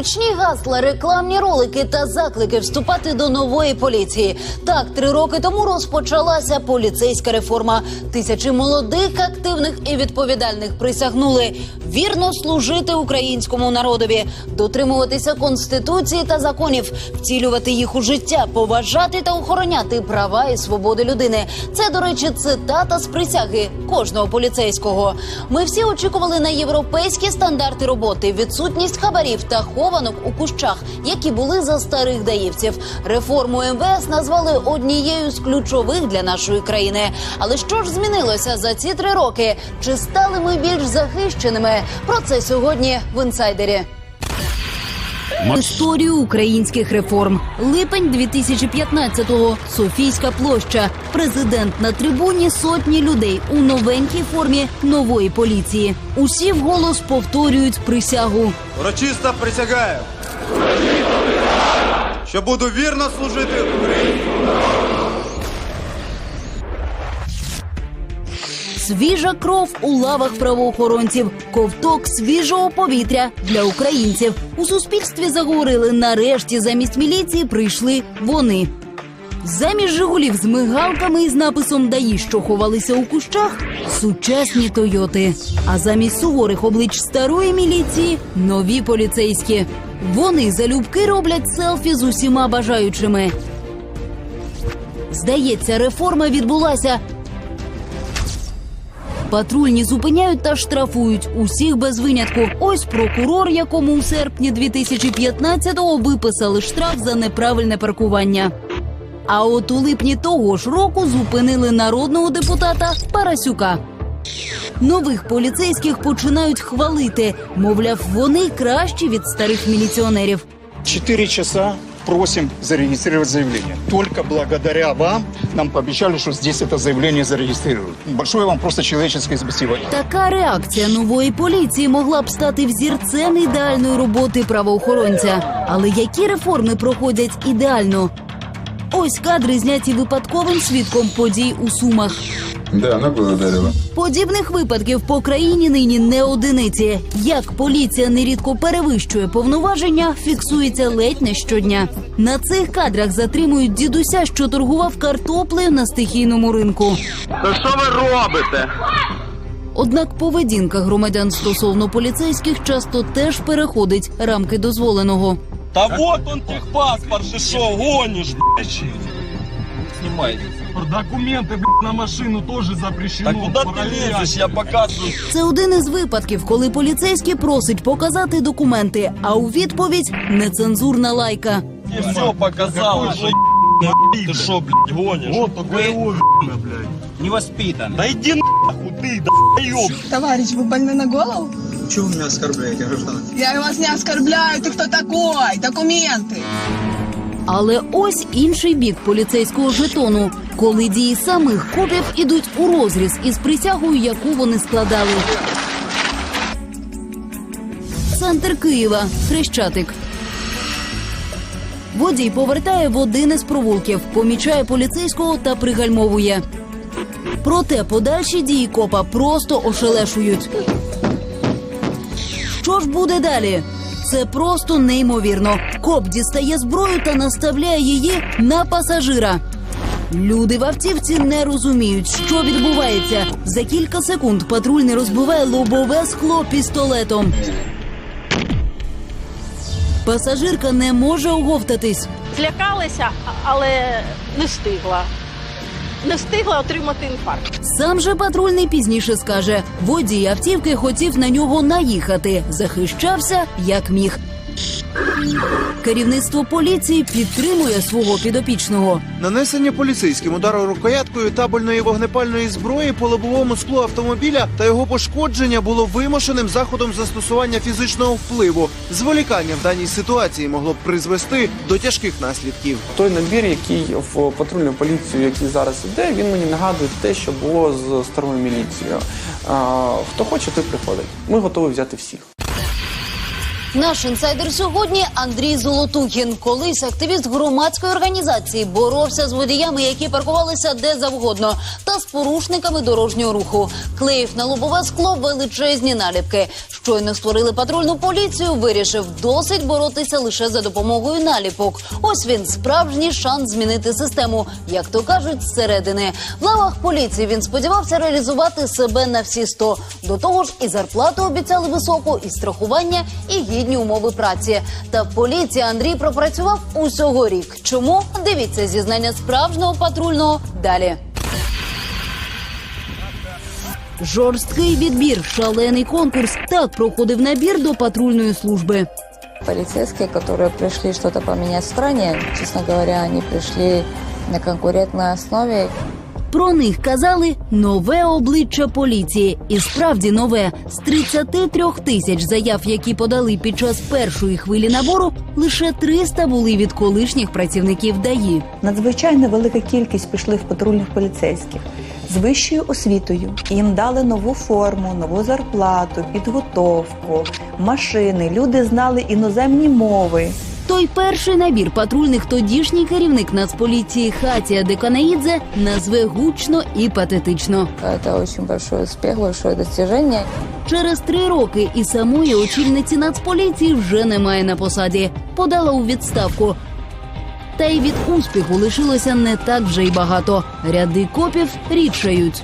Гучні гасла, рекламні ролики та заклики вступати до нової поліції. Так, три роки тому розпочалася поліцейська реформа. Тисячі молодих, активних і відповідальних присягнули вірно служити українському народові, дотримуватися конституції та законів, втілювати їх у життя, поважати та охороняти права і свободи людини. Це, до речі, цитата з присяги кожного поліцейського. Ми всі очікували на європейські стандарти роботи, відсутність хабарів та хованок у кущах, які були за старих даївців. Реформу МВС назвали однією з ключових для нашої країни. Але що ж змінилося за ці три роки? Чи стали ми більш захищеними? Про це сьогодні в інсайдері. Історію українських реформ. Липень 2015-го. Софійська площа. Президент на трибуні сотні людей у новенькій формі нової поліції. Усі вголос повторюють присягу. Урочисто присягаю. Що буду вірно служити Україні. Свіжа кров у лавах правоохоронців, ковток свіжого повітря для українців. У суспільстві заговорили нарешті замість міліції прийшли вони. Замість Жигулів з мигалками із написом ДАІ, що ховалися у кущах, сучасні Тойоти. А замість суворих облич старої міліції нові поліцейські. Вони залюбки роблять селфі з усіма бажаючими. Здається, реформа відбулася, Патрульні зупиняють та штрафують усіх без винятку. Ось прокурор, якому у серпні 2015-го виписали штраф за неправильне паркування. А от у липні того ж року зупинили народного депутата Парасюка. Нових поліцейських починають хвалити. Мовляв, вони кращі від старих міліціонерів. Четыре часа просим зарегистрировать заявление. Только благодаря вам нам пообещали, что здесь это заявление зарегистрируют. Большое вам просто человеческое спасибо. Така реакція нової поліції могла б стати взірцем ідеальної роботи правоохоронця. Але які реформи проходять ідеально? Ось кадри зняті випадковим свідком подій у Сумах. Да, ногой ударила. Подібних випадків по країні нині не одиниці. Як поліція нерідко перевищує повноваження, фіксується ледь не щодня. На цих кадрах затримують дідуся, що торгував картоплею на стихійному ринку. Та що ви робите? Однак поведінка громадян стосовно поліцейських часто теж переходить рамки дозволеного. Та вот он техпаспорт, ти що, гониш, блядь? Снимай. Документы, блядь, на машину тоже запрещено. Так куда ти проверять. лезеш, я показую. Це один із випадків, коли поліцейський просить показати документи, а у відповідь нецензурна лайка. Я все показал уже, ты что, блядь, гонишь? Вот такое его, блядь. невоспитан. Да иди нахуй, ты, да Товарищ, вы больны на голову? Чего вы меня оскорбляете, гражданин? Я вас не оскорбляю, ты кто такой? Документы. Але ось інший бік поліцейського жетону, коли дії самих копів ідуть у розріз із присягою, яку вони складали. Центр Києва, Хрещатик. Водій повертає в один із провулків, помічає поліцейського та пригальмовує. Проте подальші дії копа просто ошелешують. Що ж буде далі? Це просто неймовірно. Коп дістає зброю та наставляє її на пасажира. Люди в автівці не розуміють, що відбувається. За кілька секунд патрульний розбиває лобове скло пістолетом. Пасажирка не може оговтатись. злякалася, але не встигла. Не встигла отримати інфаркт. Сам же патрульний пізніше скаже: водій автівки хотів на нього наїхати, захищався як міг. Керівництво поліції підтримує свого підопічного. Нанесення поліцейським удару рукояткою табельної вогнепальної зброї по лобовому склу автомобіля та його пошкодження було вимушеним заходом застосування фізичного впливу. Зволікання в даній ситуації могло б призвести до тяжких наслідків. Той набір, який в патрульну поліцію, який зараз іде, він мені нагадує те, що було з старою міліцією. А, хто хоче, той приходить. Ми готові взяти всіх. Наш інсайдер сьогодні Андрій Золотухін. Колись активіст громадської організації боровся з водіями, які паркувалися де завгодно, та з порушниками дорожнього руху. Клеїв на лобове скло величезні наліпки. Щойно створили патрульну поліцію. Вирішив досить боротися лише за допомогою наліпок. Ось він справжній шанс змінити систему, як то кажуть, зсередини. В лавах поліції він сподівався реалізувати себе на всі сто. До того ж, і зарплату обіцяли високу, і страхування, і гідні умови праці. Та в поліції Андрій пропрацював усього рік. Чому дивіться зізнання справжнього патрульного далі? Жорсткий відбір, шалений конкурс. Так проходив набір до патрульної служби. Полицейские, которые пришли что-то в стране, честно говоря, они пришли на конкурентной основе. Про них казали нове обличчя поліції. І справді нове з 33 тисяч заяв, які подали під час першої хвилі набору, лише 300 були від колишніх працівників ДАІ. Надзвичайно велика кількість пішли в патрульних поліцейських з вищою освітою. Їм дали нову форму, нову зарплату, підготовку, машини. Люди знали іноземні мови. Той перший набір патрульних тодішній керівник Нацполіції Хатія Деканаїдзе назве гучно і патетично. Это очень большой успех, большое достижение. Через три роки і самої очільниці Нацполіції вже немає на посаді. Подала у відставку. Та й від успіху лишилося не так вже й багато. Ряди копів рідшають.